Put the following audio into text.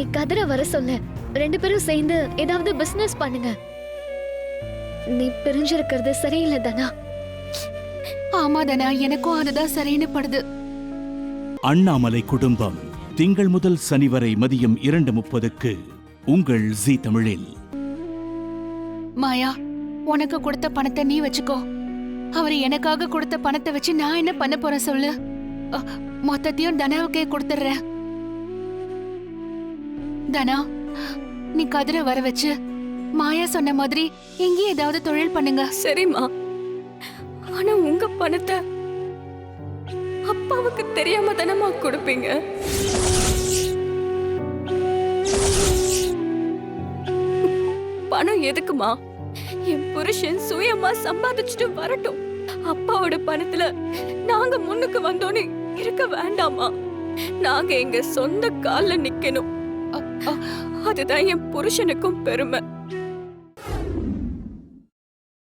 நீ கதிர வர சொல்லு. ரெண்டு பேரும் சேர்ந்து ஏதாவது பிசினஸ் பண்ணுங்க. நீ பிரிஞ்சிருக்கிறது சரியில்லை தானா. ஆமா தனா. எனக்கும் அதுதான் சரின்னு படுது. அண்ணாமலை குடும்பம் திங்கள் முதல் சனி வரை மதியம் இரண்டு முப்பதுக்கு உங்கள் ஜி தமிழில். மாயா உனக்கு கொடுத்த பணத்தை நீ வச்சுக்கோ. அவர் எனக்காக கொடுத்த பணத்தை வச்சு நான் என்ன பண்ண போறேன் சொல்லு? மொத்தத்தையும் தனாவுக்கே கொடுத்துட்றேன். தனா நீ கதிரை வர வச்சு மாயா சொன்ன மாதிரி எங்கேயும் ஏதாவது தொழில் பண்ணுங்க. சரிம்மா. ஆனா உங்க பணத்தை அப்பாவுக்கு தெரியாம தானம்மா கொடுப்பீங்க? பணம் எதுக்குமா என் புருஷன் சுயமா சம்பாதிச்சுட்டு வரட்டும். அப்பாவோட பணத்துல நாங்க முன்னுக்கு வந்தோன்னு இருக்க வேண்டாமா நாங்க எங்க சொந்த கால்ல நிக்கணும். அதுதான் என் புருஷனுக்கும் பெருமை.